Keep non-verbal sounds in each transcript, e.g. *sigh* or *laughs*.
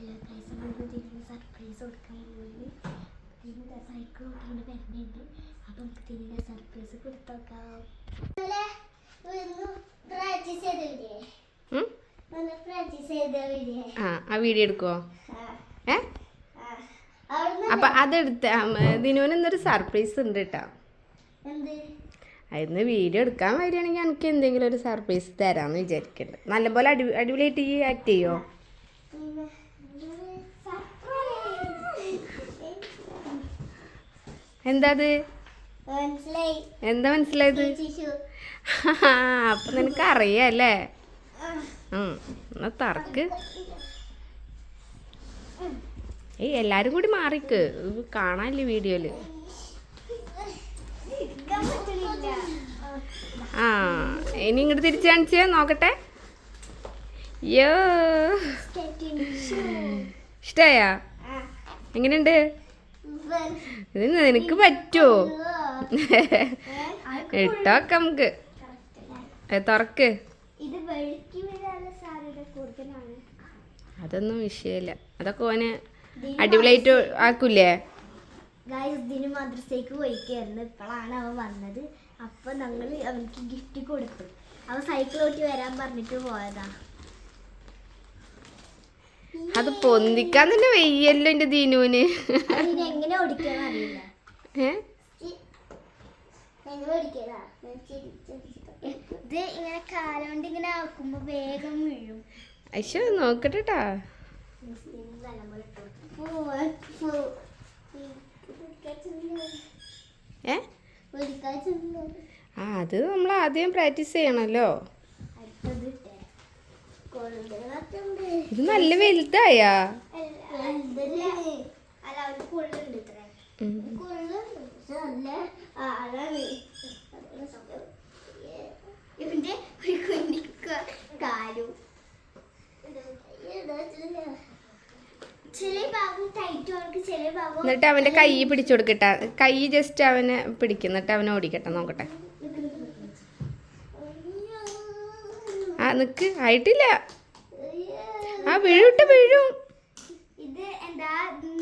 Guys നമ്മൾ ഇതിന് surprise കൊടുക്കാൻ പോകുന്നത് ഇതിന്റെ സൈക്കിൾ ഓട്ടിങ്ങനെ വരുന്നുണ്ട്. അപ്പം നമുക്ക് ഇതിന്റെ സർപ്രൈസ് കൊടുത്തോക്കാം? ആ വീഡിയോ എടുക്കുവോ? ഏ? അപ്പൊ അതെടുത്ത് ദിനുവിന് എന്തൊരു സർപ്രൈസ് ഉണ്ട് കേട്ടോ എന്ത്? അതിന്ന് വീഡിയോ എടുക്കാൻ വരികയാണെങ്കിൽ എനിക്ക് എന്തെങ്കിലും ഒരു സർപ്രൈസ് തരാമെന്ന് വിചാരിക്കുന്നുണ്ട് നല്ലപോലെ അടി അടിപൊളിയായിട്ട് ഈ ആക്ട് ചെയ്യോ? എന്താ അത് മനസ്സിലായി. എന്താ മനസ്സിലായത്? *laughs* അപ്പൊ നിനക്ക് അറിയാല്ലേ എന്നാ തർക്ക്. ഏയ് എല്ലാരും കൂടി മാറിക്ക്. കാണാല്ലേ കാണാനില്ലേ വീഡിയോയിൽ? ആ ഇനി ഇങ്ങോട്ട് തിരിച്ചു കാണിച്ചേ നോക്കട്ടെ. യോ ഇഷ്ടായാ? എങ്ങനെയുണ്ട്? ഇത് നിനക്ക് പറ്റുമോ ഇട്ടോക്കെ നമുക്ക്. തുറക്ക്. അതൊന്നും വിഷയമില്ല. അതൊക്കെ ഓന് അടിപൊളിയായിട്ട് ആക്കൂലേ ഇതിന് മദ്രസയ്ക്ക് പോയിക്കായിരുന്നു. ഇപ്പോഴാണ് അവൻ വന്നത്. അപ്പൊ ഞങ്ങൾ അവനക്ക് ഗിഫ്റ്റ് കൊടുത്തു. അവൻ സൈക്കിൾ ഓട്ടി വരാൻ പറഞ്ഞിട്ട് പോയതാ. അത് പൊന്തിക്കാൻ തന്നെ വെയ്യല്ലോ എന്റെ ദീനുവിന്. ഇത് ഇങ്ങനെ കാലോണ്ട് ഇങ്ങനെ ആക്കുമ്പോ വേഗം വീഴും. അയ്യോ നോക്കട്ടെ ട്ടാ. ഏ? ആ അത് നമ്മൾ ആദ്യം പ്രാക്ടീസ് ചെയ്യണമല്ലോ ഇത് നല്ല വലുതായാ. എന്നിട്ട് അവന്റെ കൈ പിടിച്ചു കൊടുക്കട്ടെ. കൈ ജസ്റ്റ് അവനെ പിടിക്കും. എന്നിട്ട് അവനെ ഓടിക്കട്ടെ. നോക്കട്ടെ. ആ നിക്ക് ആയിട്ടില്ല. ആ വീഴുട്ട് വീഴും ഇത് എന്താ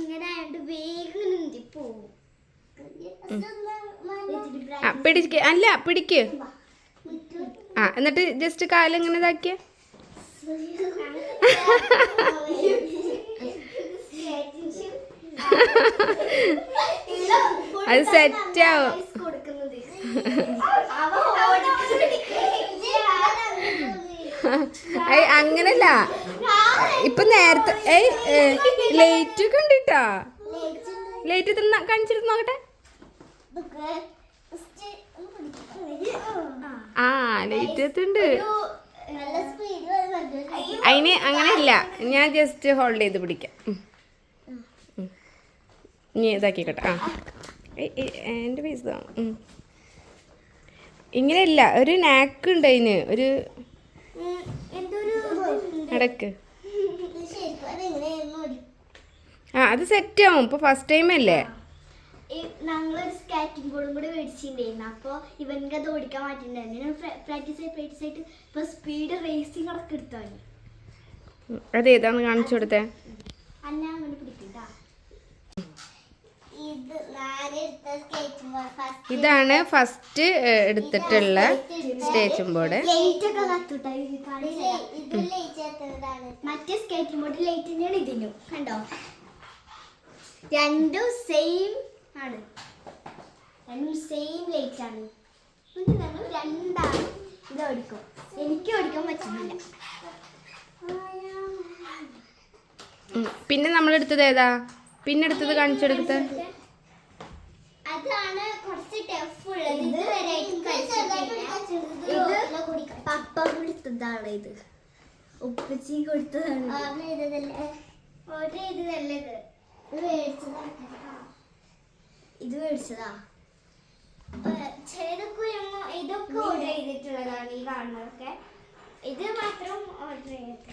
ഇങ്ങനെ ആയതുകൊണ്ട് വേഗം നീന്തി പോവും. ആ പിടിക്ക്. അല്ല പിടിക്ക്. ആ എന്നിട്ട് ജസ്റ്റ് കാലിങ്ങനെ ഇതാക്കിയ. അത് set *laughs* ആവും. കൊടുക്കുന്നത് ഏയ് അങ്ങനല്ല. ഇപ്പൊ നേരത്തെ ഏയ് ലൈറ്റ് ഒക്കെ ഉണ്ട് കേട്ടാ ലൈറ്റ് കാണിച്ചിട്ട് നോക്കട്ടെ. ആ ലൈറ്റ് എത്തുണ്ട്. അതിന് അങ്ങനെയല്ല. ഞാൻ ജസ്റ്റ് ഹോൾഡ് ചെയ്ത് പിടിക്കാം. ഇനി ഇതാക്കിക്കോട്ടെ. ആ. എന്റെ പൈസ. ഇങ്ങനെയല്ല ഒരു നാക്ക് ഉണ്ട് അതിന് ഒരു അതെങ്ങനെയായിരുന്നു ആ അത് സെറ്റ് ആവും. ഇപ്പൊ ഫസ്റ്റ് ടൈം അല്ലേ? ഞങ്ങളൊരു സ്കാറ്റിംഗ് ബോർഡും കൂടി മേടിച്ചിട്ടുണ്ടായിരുന്നു. അപ്പോൾ ഇവനക്ക് അത് ഓടിക്കാൻ മാറ്റിണ്ടായിരുന്നു പ്രാക്ടീസ് ആയി പ്രാക്ടീസ് ആയിട്ട് ഇപ്പൊ സ്പീഡ് റേസിംഗ് അടക്കം എടുത്താണ് അതേതാണ് കാണിച്ചു കൊടുത്തേ? അല്ല അങ്ങനെ പിടിക്കട്ടാ ഇത് ഞാനെടുത്ത സ്കേറ്റിംഗ് ബോർഡ് ഫസ്റ്റ് ഇതാണ് ഫസ്റ്റ് എടുത്തിട്ടുള്ള സ്റ്റേച്ചും ബോർഡ് മറ്റേ സ്കേറ്റിംഗ് ബോർഡ് ലൈറ്റ് തന്നെയാണ് ഇതിനും കണ്ടോ? രണ്ടും സെയിം ആണ്. രണ്ടും സെയിം ലൈറ്റ് ആണ്. ഞങ്ങൾ രണ്ടാണ്. ഇത് ഓടിക്കും. എനിക്ക് ഓടിക്കാൻ പറ്റുന്നില്ല. പിന്നെ നമ്മൾ എടുത്തത് ഏതാ? പിന്നെ എടുത്തത് കാണിച്ചു കൊടുത്തത് അതാണ് കുറച്ച് ടഫ് ഉള്ളത്. ഇത് പപ്പ കൊടുത്തതാണ് ഇത്. ഉപ്പച്ചി കൊടുത്തതാണ്. ഓർഡർ ചെയ്തതല്ലേ ഇത് ഇത് മേടിച്ചതാ. ചിലതൊക്കെ ഇതൊക്കെ ഓർഡർ ചെയ്തിട്ടുള്ളതാണ് ഈ കാണുന്നതൊക്കെ. ഇത് മാത്രം ഓർഡർ ചെയ്തത്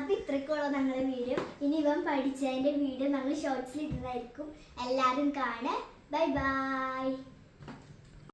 അപ്പൊ ഇത്രക്കുള്ള ഞങ്ങളുടെ വീഡിയോ ഇനി ഇവൻ പഠിച്ചതിന്റെ വീഡിയോ നമ്മൾ ഷോർട്സിൽ ഇടുന്നതായിരിക്കും. എല്ലാവരും കാണാൻ Bye bye.